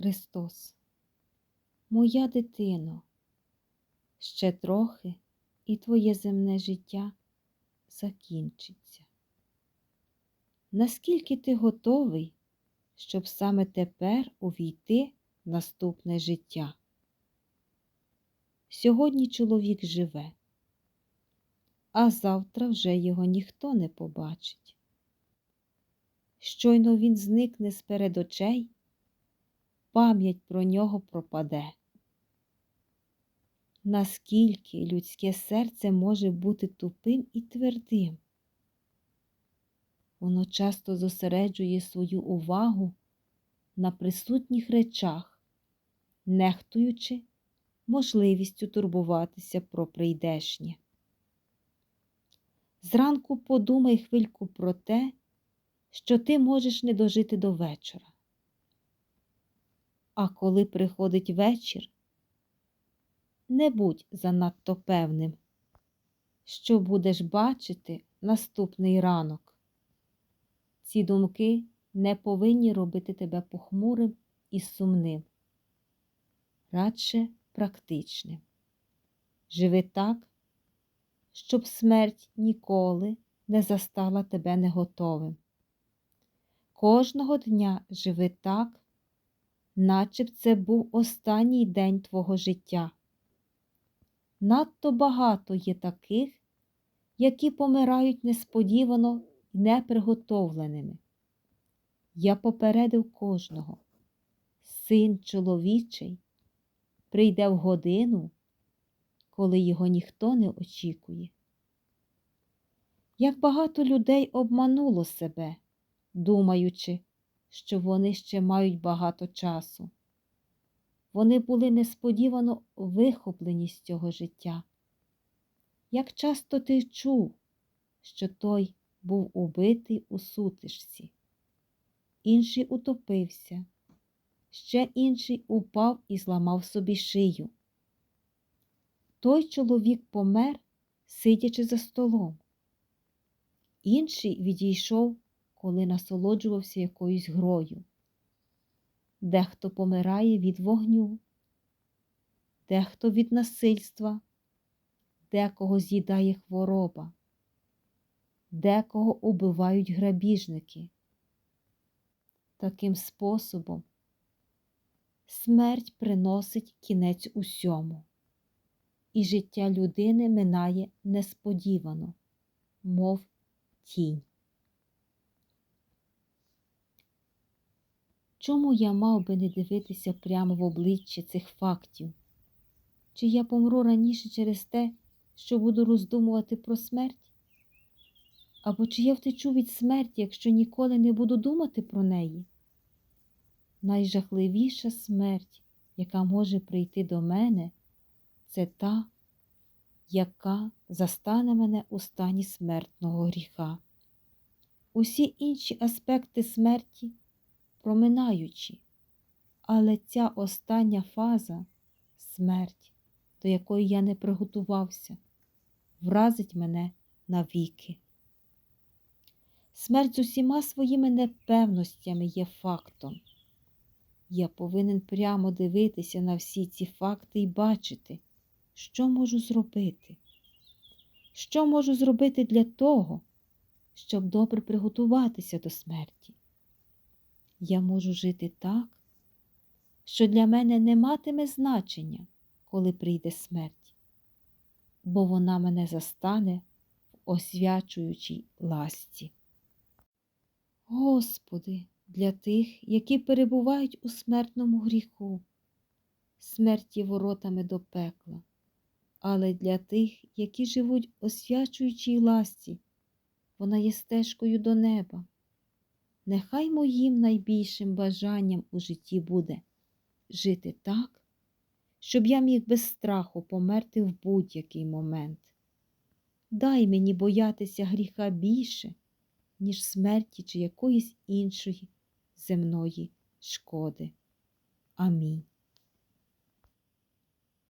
Христос, моя дитино, ще трохи і твоє земне життя закінчиться. Наскільки ти готовий, щоб саме тепер увійти в наступне життя? Сьогодні чоловік живе, а завтра вже його ніхто не побачить. Щойно він зникне з перед очей, пам'ять про нього пропаде. Наскільки людське серце може бути тупим і твердим? Воно часто зосереджує свою увагу на присутніх речах, нехтуючи можливістю турбуватися про прийдешнє. Зранку подумай хвильку про те, що ти можеш не дожити до вечора. А коли приходить вечір, не будь занадто певним, що будеш бачити наступний ранок. Ці думки не повинні робити тебе похмурим і сумним, радше практичним. Живи так, щоб смерть ніколи не застала тебе неготовим. Кожного дня живи так, наче б це був останній день твого життя. Надто багато є таких, які помирають несподівано і неприготовленими. Я попередив кожного, син чоловічий прийде в годину, коли його ніхто не очікує. Як багато людей обмануло себе, думаючи, що вони ще мають багато часу. Вони були несподівано вихоплені з цього життя. Як часто ти чув, що той був убитий у сутишці, інший утопився, ще інший упав і зламав собі шию. Той чоловік помер, сидячи за столом. Інший відійшов, коли насолоджувався якоюсь грою. Дехто помирає від вогню, дехто від насильства, декого з'їдає хвороба, декого убивають грабіжники. Таким способом смерть приносить кінець усьому, і життя людини минає несподівано, мов тінь. Чому я мав би не дивитися прямо в обличчя цих фактів? Чи я помру раніше через те, що буду роздумувати про смерть? Або чи я втечу від смерті, якщо ніколи не буду думати про неї? Найжахливіша смерть, яка може прийти до мене, це та, яка застане мене у стані смертного гріха. Усі інші аспекти смерті проминаючі, але ця остання фаза смерть, до якої я не приготувався, вразить мене навіки. Смерть з усіма своїми непевностями є фактом. Я повинен прямо дивитися на всі ці факти і бачити, що можу зробити. Що можу зробити для того, щоб добре приготуватися до смерті? Я можу жити так, що для мене не матиме значення, коли прийде смерть, бо вона мене застане в освячуючій ласті. Господи, для тих, які перебувають у смертному гріху, смерть є воротами до пекла, але для тих, які живуть освячуючій ласті, вона є стежкою до неба. Нехай моїм найбільшим бажанням у житті буде жити так, щоб я міг без страху померти в будь-який момент. Дай мені боятися гріха більше, ніж смерті чи якоїсь іншої земної шкоди. Амінь.